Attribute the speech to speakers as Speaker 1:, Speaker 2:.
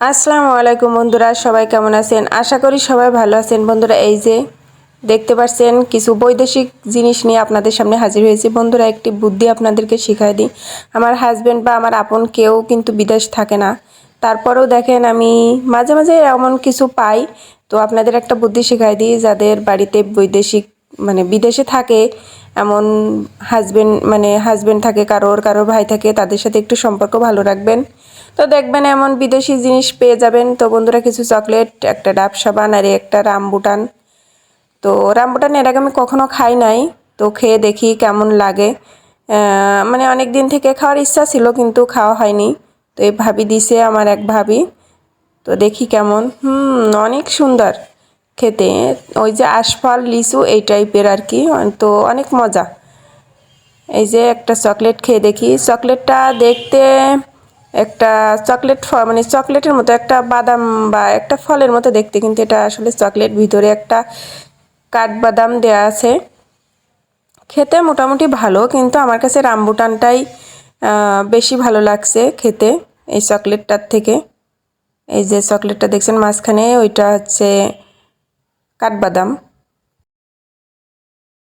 Speaker 1: আসসালামু আলাইকুম বন্ধুরা, সবাই কেমন আছেন? আশা করি সবাই ভালো আছেন। বন্ধুরা, এই যে দেখতে পাচ্ছেন, কিছু বৈদেশিক জিনিস নিয়ে আপনাদের সামনে হাজির হয়েছে। বন্ধুরা, একটি বুদ্ধি আপনাদেরকে শিখাই দিই। আমার হাজব্যান্ড বা আমার আপন কেউ কিন্তু বিদেশ থাকে না। তারপরেও দেখেন, আমি মাঝে মাঝে এমন কিছু পাই। তো আপনাদের একটা বুদ্ধি শিখাই দিই, যাদের বাড়িতে বৈদেশিক মানে বিদেশে থাকে, এমন হাজবেন্ড মানে হাজবেন্ড থাকে কারোর কারোর ভাই থাকে, তাদের সাথে একটু সম্পর্ক ভালো রাখবেন। তো দেখবেন এমন বিদেশি জিনিস পেয়ে যাবেন। তো বন্ধুরা, কিছু চকলেট একটা ডাব সাবান, আর একটা রামবুটান। তো রামবুটান এর আগে আমি কখনো খাই নাই। তো খেয়ে দেখি কেমন লাগে। মানে অনেক দিন থেকে খাওয়ার ইচ্ছা ছিল, কিন্তু খাওয়া হয়নি। তো এই ভাবি দিছে, আমার এক ভাবি। তো দেখি কেমন। হুম, অনেক সুন্দর। খেতে। ওই যে আশফল লিচু এই টাইপের আর কি, তো অনেক মজা। এই যে একটা চকলেট খেয়ে দেখি। চকলেটটা দেখতে একটা চকলেট মানে চকলেটের মতো একটা বাদাম বা একটা ফলের মতো দেখতে, কিন্তু এটা আসলে চকলেট ভিতরে একটা কাঠবাদাম দেয়া আছে। খেতে মোটামুটি ভালো, কিন্তু আমার কাছে রামবুটানটাই বেশি ভালো লাগছে খেতে এই চকলেটটার থেকে। এই যে চকলেটটা দেখছেন মাঝখানে, ওইটা হচ্ছে কাঠবাদাম।